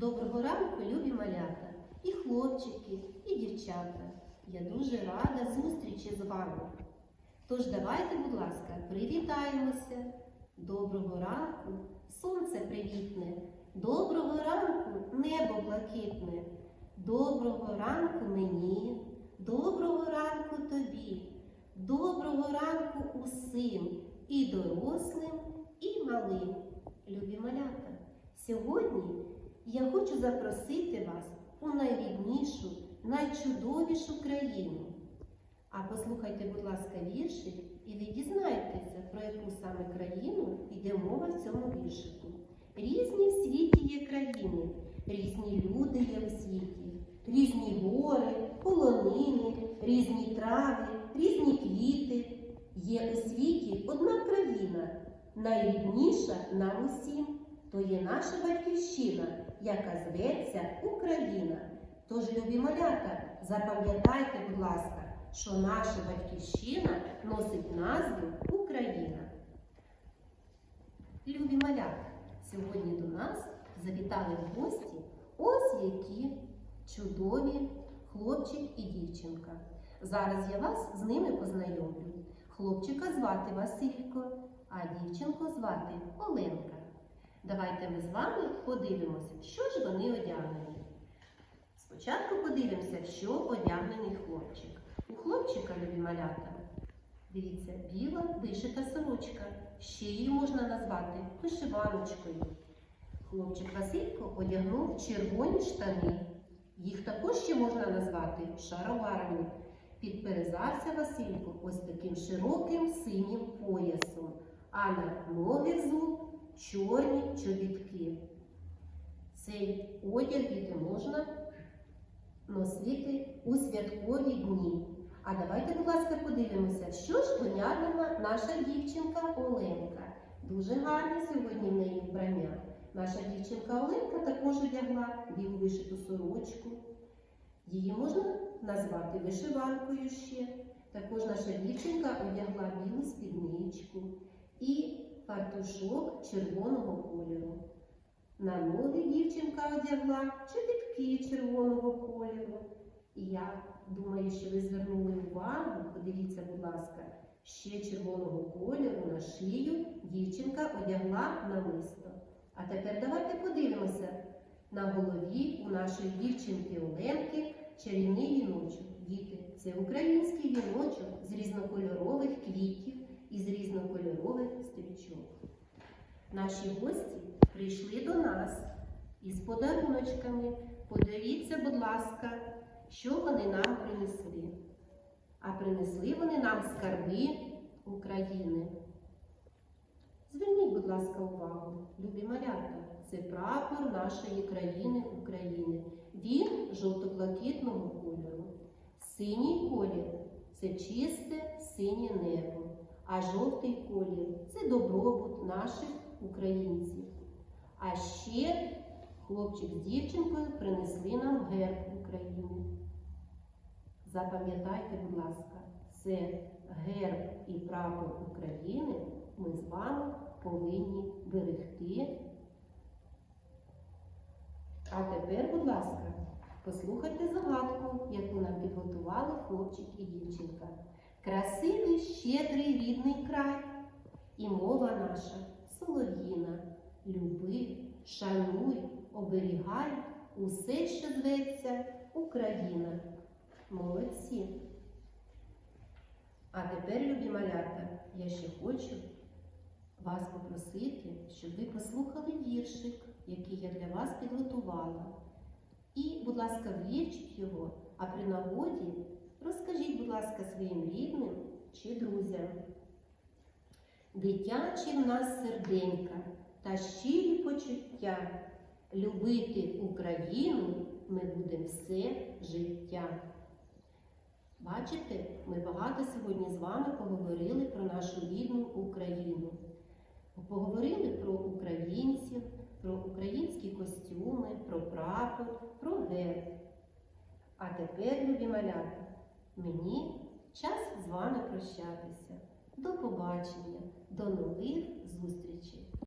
Доброго ранку, любі малята, і хлопчики, і дівчата. Я дуже рада зустрічі з вами. Тож давайте, будь ласка, привітаємося. Доброго ранку, сонце привітне, доброго ранку, небо блакитне, доброго ранку мені, доброго ранку тобі, доброго ранку усім, і дорослим, і малим. Любі малята, сьогодні я хочу запросити вас у найріднішу, найчудовішу країну. А послухайте, будь ласка, віршик, і ви дізнаєтеся, про яку саме країну йде мова в цьому віршику. Різні в світі є країни, різні люди є у світі, різні гори, полонини, різні трави, різні квіти. Є у світі одна країна, найрідніша нам усім, то є наша батьківщина, яка зветься Україна. Тож, любі малята, запам'ятайте, будь ласка, що наша батьківщина носить назву Україна. Любі малята, сьогодні до нас завітали в гості ось які чудові хлопчик і дівчинка. Зараз я вас з ними познайомлю. Хлопчика звати Василько, а дівчинку звати Оленка. Давайте ми з вами подивимося, що ж вони одягнені. Спочатку подивимося, що одягнений хлопчик. У хлопчика, любі малята, дивіться, біла вишита сорочка. Ще її можна назвати вишиваночкою. Хлопчик Василько одягнув червоні штани. Їх також ще можна назвати шароварами. Підперезався Василько ось таким широким синім поясом, а на ноги взув чорні чобітки. Цей одяг діти можна носити у святкові дні. А давайте, будь ласка, подивимося, що ж одягнена наша дівчинка Оленка. Дуже гарне сьогодні в неї вбрання. Наша дівчинка Оленка також одягла білу вишиту сорочку. Її можна назвати вишиванкою ще. Також наша дівчинка одягла білу спідничку і фартушок червоного кольору. На ноги дівчинка одягла чобітки червоного кольору. І я думаю, що ви звернули увагу, подивіться, будь ласка, ще червоного кольору на шию дівчинка одягла намисто. А тепер давайте подивимося на голові у нашої дівчинки Оленки чарівний віночок. Діти, це український віночок з різнокольорових квітів і з різнокольорових стрічок. Наші гості прийшли до нас із подаруночками. Подивіться, будь ласка, що вони нам принесли. А принесли вони нам скарби України. Зверніть, будь ласка, увагу, любі малята, це прапор нашої країни України. Він жовто-блакитного кольору. Синій колір це чисте синє небо, а жовтий колір це добробут наших українців. А ще хлопчик з дівчинкою принесли нам герб України. Запам'ятайте, будь ласка, це герб і прапор України ми з вами повинні берегти. А тепер, будь ласка, послухайте загадку, яку нам підготували хлопчик і дівчинка. Красивий, щедрий рідний край, і мова наша солов'їна. Люби, шануй, оберігай усе, що зветься Україна. Молодці! А тепер, любі малята, я ще хочу вас попросити, щоб ви послухали віршик, який я для вас підготувала. І, будь ласка, вивчіть його, а при нагоді ласка, своїм рідним чи друзям. Дитячі в нас серденька та щирі почуття. Любити Україну ми будемо все життя. Бачите, ми багато сьогодні з вами поговорили про нашу рідну Україну. Поговорили про українців, про українські костюми, про прапор, про герб. А тепер, любі малята, мені час з вами прощатися. До побачення, до нових зустрічей!